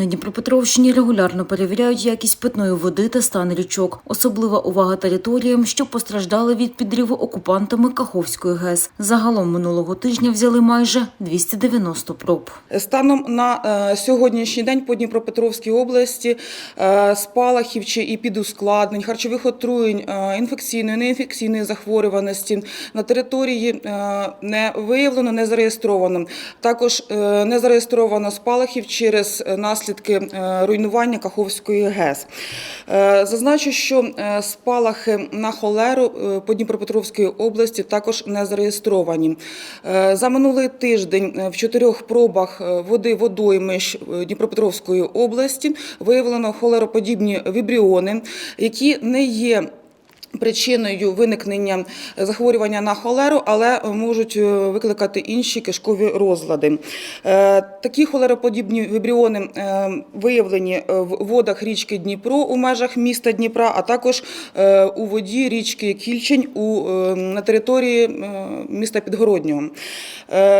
На Дніпропетровщині регулярно перевіряють якість питної води та стан річок. Особлива увага територіям, що постраждали від підриву окупантами Каховської ГЕС. Загалом минулого тижня взяли майже 290 проб. Станом на е, сьогоднішній день по Дніпропетровській області е, спалахів чи і підускладнень, харчових отруєнь, е, інфекційної, неінфекційної захворюваності на території не виявлено, не зареєстровано. Також не зареєстровано спалахів через е, наслідки е, руйнування Каховської ГЕС. Е, Зазначу, що е, спалахи на холеру по Дніпропетровській області також не зареєстровані. За минулий тиждень в чотирьох пробах води водоймищ Дніпропетровської області виявлено холероподібні вібріони, які не є Причиною виникнення захворювання на холеру, але можуть е, викликати інші кишкові розлади. Е, Такі холероподібні вібріони е, виявлені в водах річки Дніпро у межах міста Дніпра, а також у воді річки Кільчень на території міста Підгороднього.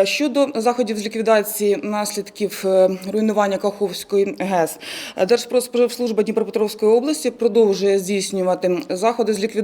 Щодо заходів з ліквідації наслідків руйнування Каховської ГЕС, Держпродспоживслужба Дніпропетровської області продовжує здійснювати заходи з ліквідації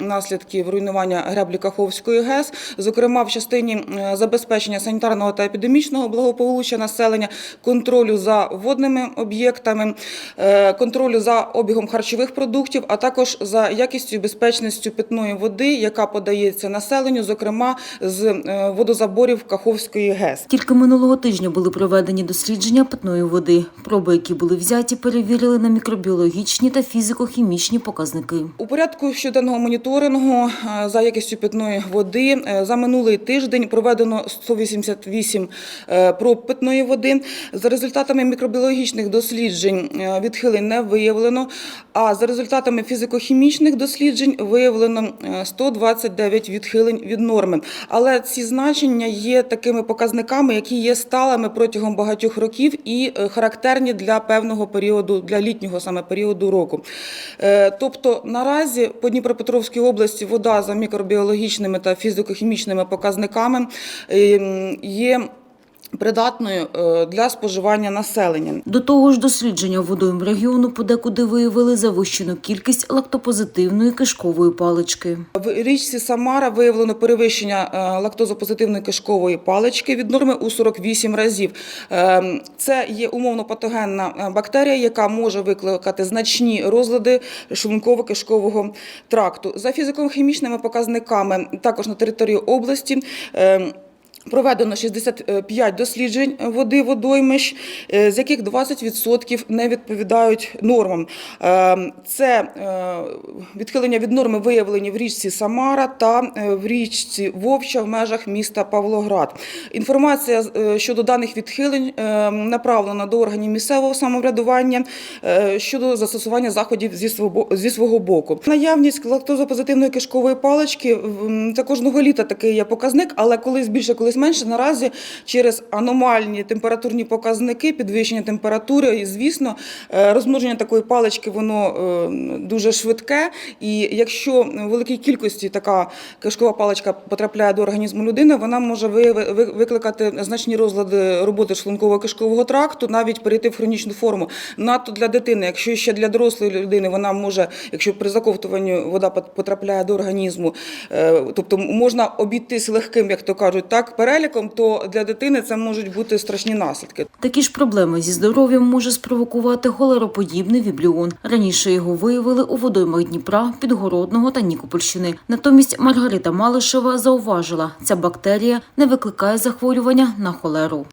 наслідків руйнування греблі Каховської ГЕС, зокрема в частині е, забезпечення санітарного та епідемічного благополуччя населення, контролю за водними об'єктами, е, контролю за обігом харчових продуктів, а також за якістю і безпечністю питної води, яка подається населенню, зокрема з е, водозаборів Каховської ГЕС. Тільки минулого тижня були проведені дослідження питної води. Проби, які були взяті, перевірили на мікробіологічні та фізико-хімічні показники. У порядку щоденного моніторингу е, за якістю питної води е, за минулий тиждень проведено 188 е, проб питної води. За результатами мікробіологічних досліджень відхилень не виявлено, а за результатами фізико-хімічних досліджень виявлено е, 129 відхилень від норми. Але ці значення є такими показниками, які є сталими протягом багатьох років і характерні для певного періоду, для літнього саме періоду року. Тобто наразі по Дніпропетровській області вода за мікробіологічними та фізико-хімічними показниками е, м, є придатною е, для споживання населення. До того ж, дослідження водойм регіону подекуди виявили завищену кількість лактопозитивної кишкової палички. В річці Самара виявлено перевищення е, лактозопозитивної кишкової палички від норми у 48 разів. Е, Це є умовно патогенна бактерія, яка може викликати значні розлади шлунково-кишкового тракту. За фізико-хімічними показниками також на території області. Проведено 65 досліджень води водоймищ, е, з яких 20% не відповідають нормам. Е, Це е, відхилення від норми виявлені в річці Самара та в річці Вовча в межах міста Павлоград. Інформація щодо даних відхилень направлена до органів місцевого самоврядування щодо застосування заходів зі свого боку. Наявність лактозопозитивної кишкової палички м, це кожного літа такий є показник, але колись більше, колись менше. Наразі через аномальні температурні показники, підвищення температури, і звісно, е, розмноження такої палички воно е, дуже швидке. І якщо в великій кількості така кишкова паличка потрапляє до організму людини, вона може викликати значні розлади роботи шлунково-кишкового тракту, навіть перейти в хронічну форму. Надто для дитини, якщо ще для дорослої людини вона може, якщо при заковтуванні вода пот- потрапляє до організму, е, тобто можна обійтись легким, як то кажуть, так переліком, то для дитини це можуть бути страшні наслідки. Такі ж проблеми зі здоров'ям може спровокувати холероподібний вібліон. Раніше його виявили у водоймах Дніпра, Підгородного та Нікопольщини. Натомість Маргарита Малишева зауважила, ця бактерія не викликає захворювання на холеру.